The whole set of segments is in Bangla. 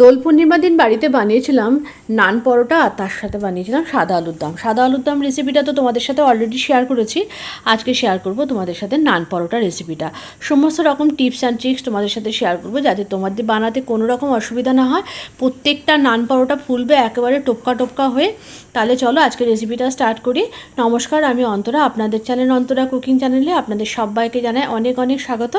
দোল পূর্ণিমার দিন বাড়িতে বানিয়েছিলাম নান পরোটা, আর তার সাথে বানিয়েছিলাম সাদা আলুর দম। সাদা আলুর দম রেসিপিটা তো তোমাদের সাথে অলরেডি শেয়ার করেছি। আজকে শেয়ার করব তোমাদের সাথে নান পরোটা রেসিপিটা সমস্ত রকম টিপস অ্যান্ড ট্রিক্স তোমাদের সাথে শেয়ার করব যাতে তোমাদের বানাতে কোনো রকম অসুবিধা না হয়। প্রত্যেকটা নান পরোটা ফুলবে একেবারে টোপকা টোপকা হয়ে। তাহলে চলো আজকে রেসিপিটা স্টার্ট করি। নমস্কার, আমি অন্তরা, আপনাদের চ্যানেল অন্তরা কুকিং চ্যানেলে আপনাদের সবাইকে জানাই অনেক অনেক স্বাগত।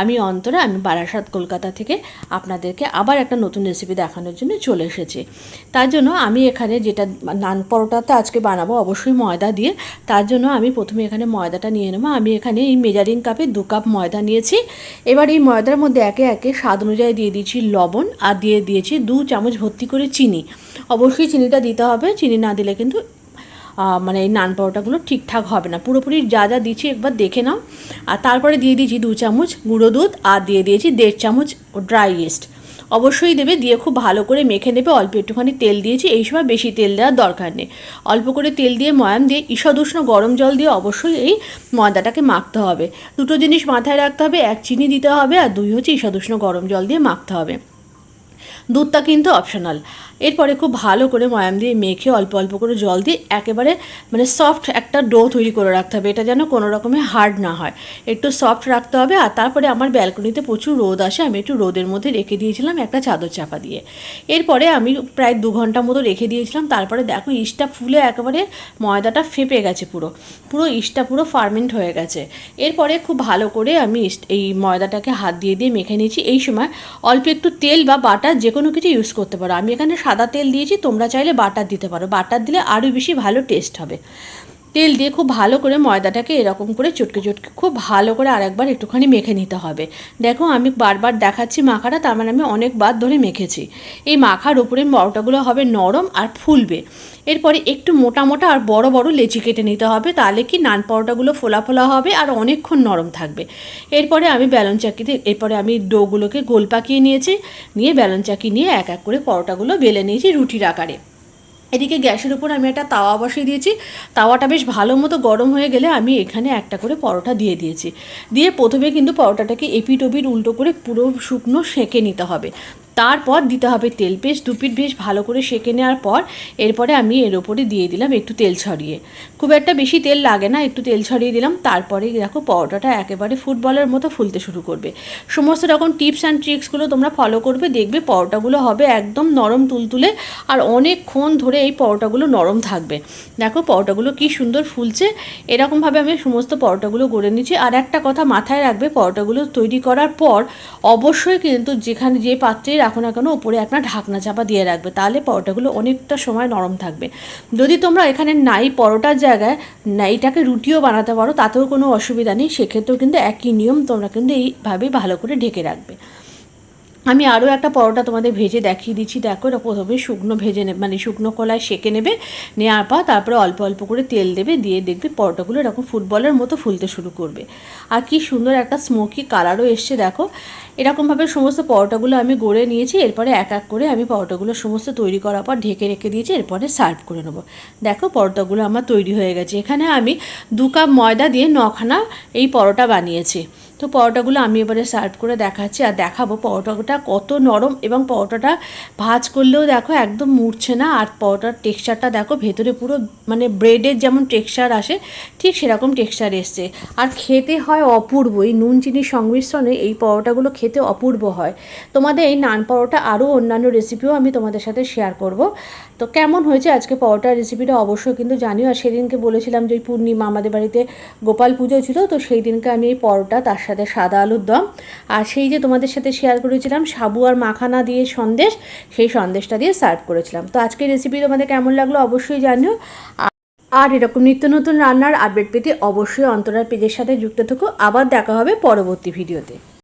আমি অন্তরা, আমি বারাসাত, কলকাতা থেকে। আপনাদেরকে আবার একটা নতুন রেসিপি দেখানোর জন্য চলে এসেছি। তার জন্য আমি এখানে যেটা নান পরোটাতে আজকে বানাবো অবশ্যই ময়দা দিয়ে। তার জন্য আমি প্রথমে এখানে ময়দাটা নিয়ে নেব। আমি এখানে এই মেজারিং কাপে দু কাপ ময়দা নিয়েছি। এবার এই ময়দার মধ্যে একে একে স্বাদ অনুযায়ী দিয়ে দিয়েছি লবণ আর দিয়ে দিয়েছি দু চামচ ভর্তি করে চিনি। অবশ্যই চিনিটা দিতে হবে। চিনি না দিলে কিন্তু মানে এই নান পরোটাগুলো ঠিকঠাক হবে না। পুরোপুরি যা যা দিচ্ছি একবার দেখে নাও। আর তারপরে দিয়ে দিয়েছি দু চামচ গুঁড়ো দুধ আর দিয়ে দিয়েছি দেড় চামচ ড্রাই ইস্ট। অবশ্যই দেবে, দিয়ে খুব ভালো করে মেখে নেবে। অল্প একটুখানি তেল দিয়েছি, এই সময় বেশি তেল দেওয়ার দরকার নেই। অল্প করে তেল দিয়ে ময়াম দিয়ে ঈষদুষ্ণ গরম জল দিয়ে অবশ্যই এই ময়দাটাকে মাখতে হবে। দুটো জিনিস মাথায় রাখতে হবে, এক চিনি দিতে হবে আর দুই হচ্ছে ঈষদুষ্ণ গরম জল দিয়ে মাখতে হবে। দুধটা কিন্তু অপশনাল এরপরে খুব ভালো করে ময়াম দিয়ে মেখে অল্প অল্প করে জল দিয়ে একেবারে মানে সফট একটা ডো তৈরি করে রাখতে হবে। এটা যেন কোনো রকমের হার্ড না হয়। একটু সফট রাখতে হবে আর তারপরে আমার ব্যালকনিতে প্রচুর রোদ আসে। আমি একটু রোদের মধ্যে রেখে দিয়েছিলাম একটা চাদর চাপা দিয়ে। এরপরে আমি প্রায় দু ঘণ্টা মতো রেখে দিয়েছিলাম। তারপরে দেখো ইস্টটা ফুলে একেবারে ময়দাটা ফেঁপে গেছে পুরো। পুরো ইস্টটা পুরো ফার্মেন্ট হয়ে গেছে। এরপরে খুব ভালো করে আমি এই ময়দাটাকে হাত দিয়ে দিয়ে মেখে নিয়েছি। এই সময় অল্প একটু তেল বা বাটার যে কোনো কিছু ইউজ করতে পারো। আমি এখানে সাদা তেল দিয়েছি, তোমরা চাইলে বাটার দিতে পারো। বাটার দিলে আরও বেশি ভালো টেস্ট হবে। তেল দিয়ে খুব ভালো করে ময়দাটাকে এরকম করে চটকে চটকে খুব ভালো করে আরেকবার একটুখানি মেখে নিতে হবে। দেখো আমি বারবার দেখাচ্ছি মাখাটা, তার মানে আমি অনেকবার ধরে মেখেছি। এই মাখার উপরে পরোটাগুলো হবে নরম আর ফুলবে। এরপরে একটু মোটা মোটা আর বড় বড় লেচি কেটে নিতে হবে, তাহলে কি নান পরোটাগুলো ফোলা ফোলা হবে আর অনেকক্ষণ নরম থাকবে। এরপরে আমি ব্যালন চাকিতে এরপরে আমি ডোগুলোকে গোল পাকিয়ে নিয়েছি, নিয়ে ব্যালন চাকি নিয়ে এক এক করে পরোটাগুলো বেলে নিয়েছি রুটির আকারে। এদিকে গ্যাসের উপর আমি একটা তাওয়া বসিয়ে দিয়েছি। তাওয়াটা বেশ ভালো মতো গরম হয়ে গেলে আমি এখানে একটা করে পরোটা দিয়ে দিয়েছি। দিয়ে প্রথমে কিন্তু পরোটাটাকে এপিট উল্টো করে পুরো শুকনো সেঁকে নিতে হবে। তারপর দিতে হবে তেল। পেস্ট দুপিট বেশ ভালো করে সেঁকে নেওয়ার পর এরপরে আমি এর ওপরে দিয়ে দিলাম একটু তেল ছড়িয়ে। খুব একটা বেশি তেল লাগে না, একটু তেল ছড়িয়ে দিলাম। তারপরে দেখো পরোটাটা একেবারে ফুটবলের মতো ফুলতে শুরু করবে। সমস্ত রকম টিপস অ্যান্ড ট্রিক্সগুলো তোমরা ফলো করবে, দেখবে পরোটাগুলো হবে একদম নরম তুলতুলে আর অনেকক্ষণ ধরে এই পরোটাগুলো নরম থাকবে। দেখো পরোটাগুলো কি সুন্দর ফুলছে। এরকমভাবে আমি সমস্ত পরোটাগুলো গড়ে নিচ্ছি। আর একটা কথা মাথায় রাখবে, পরোটাগুলো তৈরি করার পর অবশ্যই কিন্তু যেখানে যে পাত্রেই রাখো না কেন ওপরে একটা ঢাকনা চাপা দিয়ে রাখবে, তাহলে পরোটাগুলো অনেকটা সময় নরম থাকবে। যদি তোমরা এখানে নাই পরোটার জায়গায় নাইটাকে রুটিও বানাতে পারো, তাতেও কোনো অসুবিধা নেই, সেক্ষেত্রেও কিন্তু একই নিয়ম তোমরা কিন্তু এইভাবেই ভালো করে ঢেকে রাখবে। আমি আরও একটা পরোটা তোমাদের ভেজে দেখিয়ে দিচ্ছি। দেখো, এটা প্রথমে শুকনো ভেজে নেবে মানে শুকনো কলায় সেঁকে নেবে নেওয়ার পর তারপরে অল্প অল্প করে তেল দেবে, দিয়ে দেখবে পরোটাগুলো এরকম ফুটবলের মতো ফুলতে শুরু করবে। আর কি সুন্দর একটা স্মোকি কালারও এসছে, দেখো। এরকমভাবে সমস্ত পরোটাগুলো আমি গড়ে নিয়েছি, এরপরে এক এক করে আমি পরোটাগুলো সমস্ত তৈরি করার পর ঢেকে রেখে দিয়েছি, এরপরে সার্ভ করে নেব। দেখো, পরোটাগুলো আমার তৈরি হয়ে গেছে। এখানে আমি দু কাপ ময়দা দিয়ে নখানা এই পরোটা বানিয়েছি। তো পরোটাগুলো আমি এবারে সার্ভ করে দেখাচ্ছি আর দেখাবো পরোটাটা কত নরম এবং পরোটাটা ভাজ করলেও দেখো একদম মুড়ছে না আর পরোটার টেক্সচারটা দেখো ভেতরে পুরো মানে ব্রেডের যেমন টেক্সচার আসে, ঠিক সেরকম টেক্সচার এসছে। আর খেতে হয় অপূর্ব, এই নুন চিনির সংমিশ্রণে এই পরোটাগুলো খেতে অপূর্ব হয়। তোমাদের এই নান পরোটা আরও অন্যান্য রেসিপিও আমি তোমাদের সাথে শেয়ার করব। তো কেমন হয়েছে আজকে পরোটার রেসিপিটা অবশ্যই কিন্তু জানিও। আর সেদিনকে বলেছিলাম যে ওই পূর্ণিমা আমাদের বাড়িতে গোপাল পুজো ছিল, তো সেই দিনকে আমি এই পরোটা তার সাথে সাদা আলুর দম। আর সেই যে তোমাদের সাথে শেয়ার করেছিলাম, সাবু আর মাখানা দিয়ে সন্দেশ, সেই সন্দেশটা দিয়ে সার্ভ করেছিলাম। তো আজকের রেসিপি তোমাদের কেমন লাগল অবশ্যই জানিও। আর এরকম নিত্য নতুন রান্নার আপডেট পেতে অবশ্যই অন্তরার পেজের সাথে যুক্ত থেকো। আবার দেখা হবে পরবর্তী ভিডিওতে